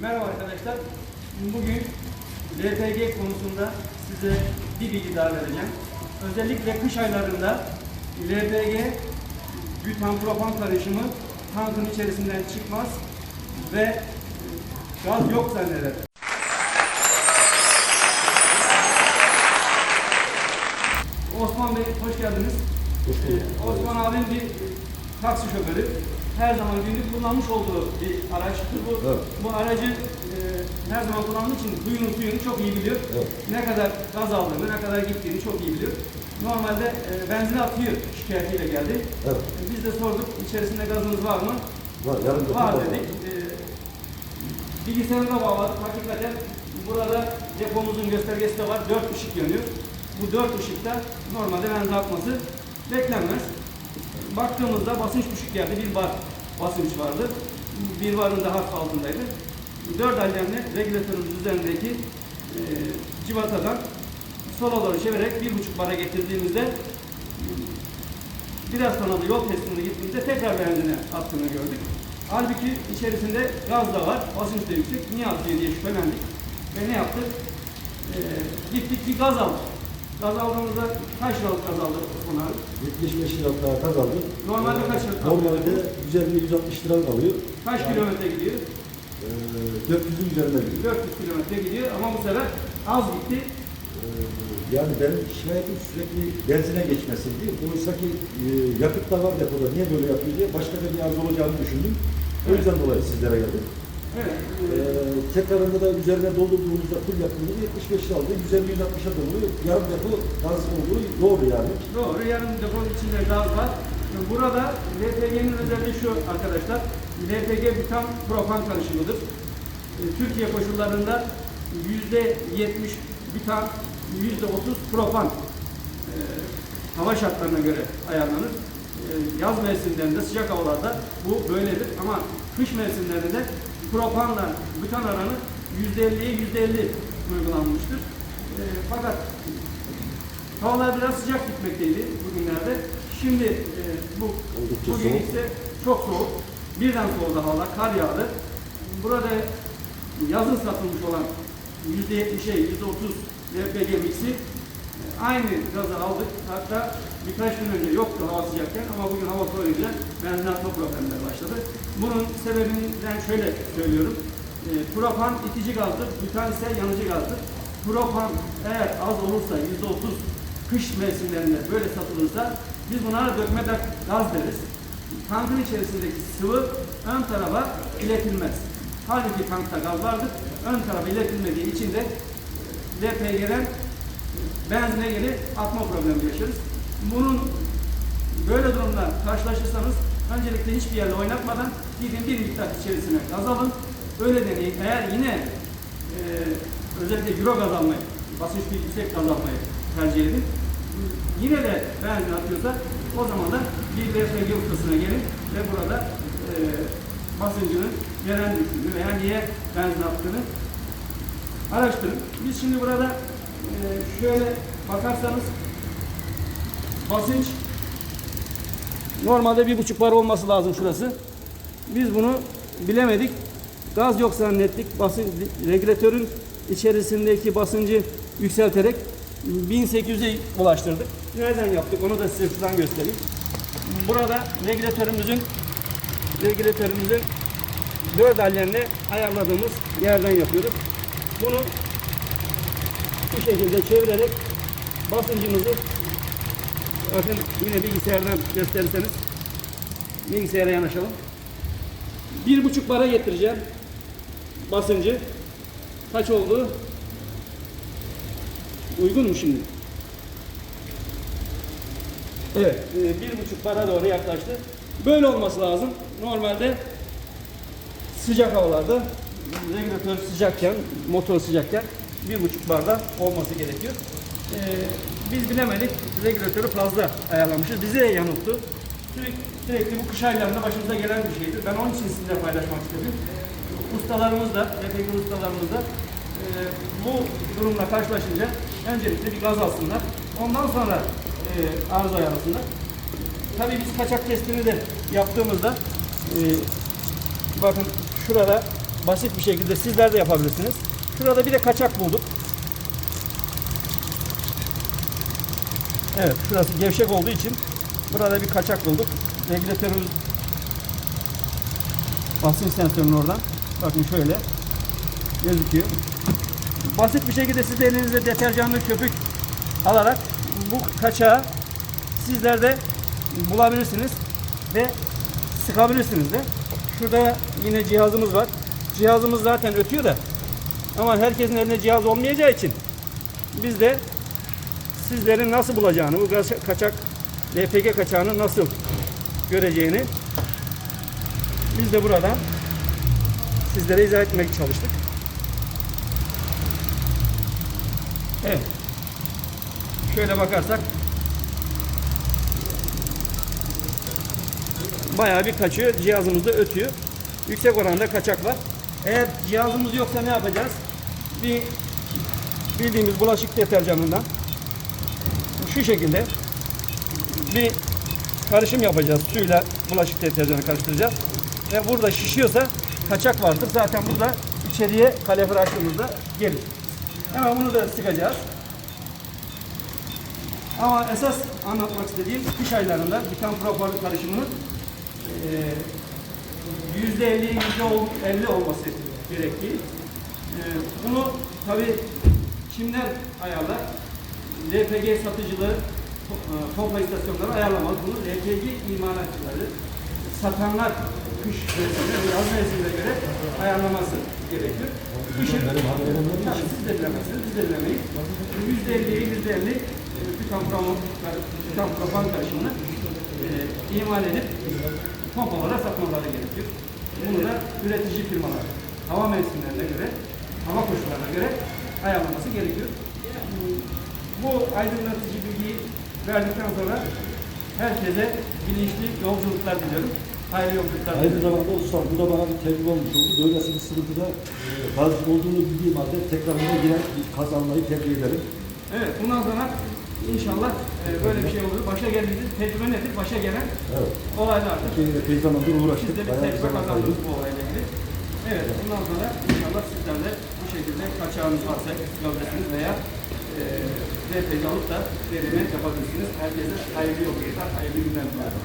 Merhaba arkadaşlar. Bugün LPG konusunda size bir bilgi daha vereceğim. Özellikle kış aylarında LPG butan propan karışımı tankın içerisinden çıkmaz ve gaz yok zanneder. Osman Bey hoş geldiniz. Ee, Osman abim bir taksi şoförü. Her zaman günlük kullanmış olduğu bir araçtır bu. Evet. Bu aracı e, her zaman kullandığı için huyunu suyunu çok iyi biliyor. Evet. Ne kadar gaz aldığını, ne kadar gittiğini çok iyi biliyor. Normalde e, benzine atıyor şikayetiyle geldi. Evet. E, Biz de sorduk içerisinde gazınız var mı? Var, Var var. dedik. E, bilgisayarına bağladık. Hakikaten burada depomuzun göstergesi de var. Dört ışık yanıyor. Bu dört ışıkta normalde benzin atması beklenmez. Baktığımızda basınç düşük geldi. Bir bar basınç vardı. Bir barın daha altındaydı. Dört alemli regülatörümüz üzerindeki e, civatadan sola doğru çevirerek bir buçuk bara getirdiğimizde biraz sonra da yol testine gittiğimizde tekrar benzine attığını gördük. Halbuki içerisinde gaz da var, basınç da yüksek. Niye atıyor diye şüphelendik. Ve ne yaptık? Ee, gittik bir gaz aldık. Gaz aldığımızda kaç liralık gaz aldık Osman abi? 75 lira daha kaz aldı. Normalde kaç lira? Normalde 150-160 lira kalıyor. Kaç Yani, kilometre gidiyor? E, 400'ün üzerinde gidiyor. 400 kilometre gidiyor ama bu sefer az gitti. E, yani benim şikayetim sürekli benzine geçmesiydi. Oysa ki e, yakıt da var depoda. Niye böyle yapıyor diye başka da bir arz olacağını düşündüm. O yüzden dolayı sizlere geldim. Evet. E, tekrarında da üzerine doldurduğumuzda full yakıtını 75 lira aldı. 150-160'a doluyor. Yarım depo gaz olduğu doğru yani. Doğru, yarım depo içinde gaz var. Burada LPG'nin özelliği şu arkadaşlar. LPG butan propan karışımıdır. E, Türkiye koşullarında yüzde yetmiş butan, yüzde otuz propan e, hava şartlarına göre ayarlanır. E, yaz mevsimlerinde, sıcak havalarda bu böyledir. Ama kış mevsimlerinde de propanla butan oranı yüzde elliye yüzde elli uygulanmıştır. E, fakat Havalar biraz sıcak gitmekteydi bugünlerde. Şimdi e, bu Oldukça bugün soğuk. ise çok soğuk. Birden soğudu havalar, kar yağdı. Burada yazın satılmış olan %70'e %30 LPG miksi aynı gazı aldık. Hatta birkaç gün önce yoktu hava sıcakken ama bugün hava soğuyunca benzin atma problemleri başladı. Bunun sebebinden şöyle söylüyorum. E, propan itici gazdır, butan ise yanıcı gazdır. Propan eğer az olursa yüzde otuz kış mevsimlerinde böyle satılırsa biz buna dökme gaz deriz. Tankın içerisindeki sıvı ön tarafa iletilmez. Halbuki tankta gaz vardır. Ön tarafa iletilmediği için de LPG'den benzine geri atma problemi yaşarız. Bunun böyle durumda karşılaşırsanız öncelikle hiçbir yerle oynatmadan gidin bir miktar içerisine gaz alın. Öyle deneyin. Eğer yine e, özellikle euro gaz almayı, basınç bir yüksek gaz almayı tercih edin. Yine de benzin atıyorsa o zaman da bir LPG ustasına gelin ve burada e, basıncının gelen düştüğünü veya niye benzin attığını araştırın. Biz şimdi burada şöyle bakarsanız basınç normalde bir buçuk bar olması lazım şurası. Biz bunu bilemedik. Gaz yok zannettik. Basın, regülatörün içerisindeki basıncı yükselterek 1800'e ulaştırdık. Nereden yaptık onu da size şuradan göstereyim. Burada regülatörümüzün regülatörümüzün dört alyenle ayarladığımız yerden yapıyoruz. Bunu bu şekilde çevirerek basıncımızı bakın yine bilgisayardan gösterirseniz bilgisayara yanaşalım. Bir buçuk bara getireceğim basıncı. Kaç oldu? Uygun mu şimdi? Evet, e, bir buçuk bara doğru yaklaştı. Böyle olması lazım. Normalde sıcak havalarda regülatör sıcakken, motor sıcakken bir buçuk barda olması gerekiyor. E, biz bilemedik, regülatörü fazla ayarlamışız. Bizi de yanılttı. Sürekli, sürekli bu kış aylarında başımıza gelen bir şeydir. Ben onun için sizinle paylaşmak istedim. Ustalarımız da, LPG ustalarımız da e, bu durumla karşılaşınca öncelikle bir gaz alsınlar. Ondan sonra e, arıza ayarlasınlar. Tabii biz kaçak testini de yaptığımızda e, bakın şurada basit bir şekilde sizler de yapabilirsiniz. Şurada bir de kaçak bulduk. Evet, şurası gevşek olduğu için burada bir kaçak bulduk. Regülatörümüz basınç sensörünün oradan. Bakın şöyle gözüküyor. Basit bir şekilde siz de elinizde deterjanlı köpük alarak bu kaçağı sizler de bulabilirsiniz ve sıkabilirsiniz de. Şurada yine cihazımız var. Cihazımız zaten ötüyor da ama herkesin elinde cihaz olmayacağı için biz de sizlerin nasıl bulacağını, bu kaça- kaçak LPG kaçağını nasıl göreceğini biz de buradan sizlere izah etmek çalıştık. Evet. Şöyle bakarsak bayağı bir kaçıyor. Cihazımız da ötüyor. Yüksek oranda kaçak var. Eğer cihazımız yoksa ne yapacağız? Bir bildiğimiz bulaşık deterjanından şu şekilde bir karışım yapacağız. Suyla bulaşık deterjanı karıştıracağız. Ve burada şişiyorsa kaçak vardır. Zaten burada içeriye kalorifer açtığımızda gelir. Hemen bunu da sıkacağız. Ama esas anlatmak istediğim kış aylarında biten propor karışımının eee, yüzde elli, yüzde elli olması gerektiği. Eee, bunu tabi kimler ayarlar? LPG satıcılığı e, topla istasyonları ayarlamaz. Bunu LPG imalatçıları satanlar kış mevsimine ve yaz mevsimine göre ayarlaması gerekiyor. Kışın. Tabii siz de bilemezsiniz, biz de bilemeyiz. Yüzde elliye yüzde elli tükanpropan tükanpropan karışımını e, imal edip pompalara satmaları gerekiyor. Üretici firmalar hava mevsimlerine göre, hava koşullarına göre ayarlaması gerekiyor. Bu aydınlatıcı bilgiyi verdikten sonra herkese bilinçli yolculuklar diliyorum. Hayırlı yolculuklar Aynı zamanda ustam bu da bana bir tecrübe olmuş oldu. Böylesi bir sıkıntıda e, olduğunu bildiğim halde tekrar ona giren kazanmayı tercih ederim. Evet, bundan sonra inşallah e, böyle bir şey olur. Başa geldiğinde tecrübe nedir? Başa gelen Evet. olaylardır. Ki epey zamandır uğraştık. Biz de bir Bayağı tecrübe kaydı. bu olayla ilgili. Evet, bundan sonra inşallah sizler de bu şekilde kaçağınız varsa gövdesiniz veya e, DPG alıp da verimi yapabilirsiniz. Herkese hayırlı yolculuklar, hayırlı günler diliyorum.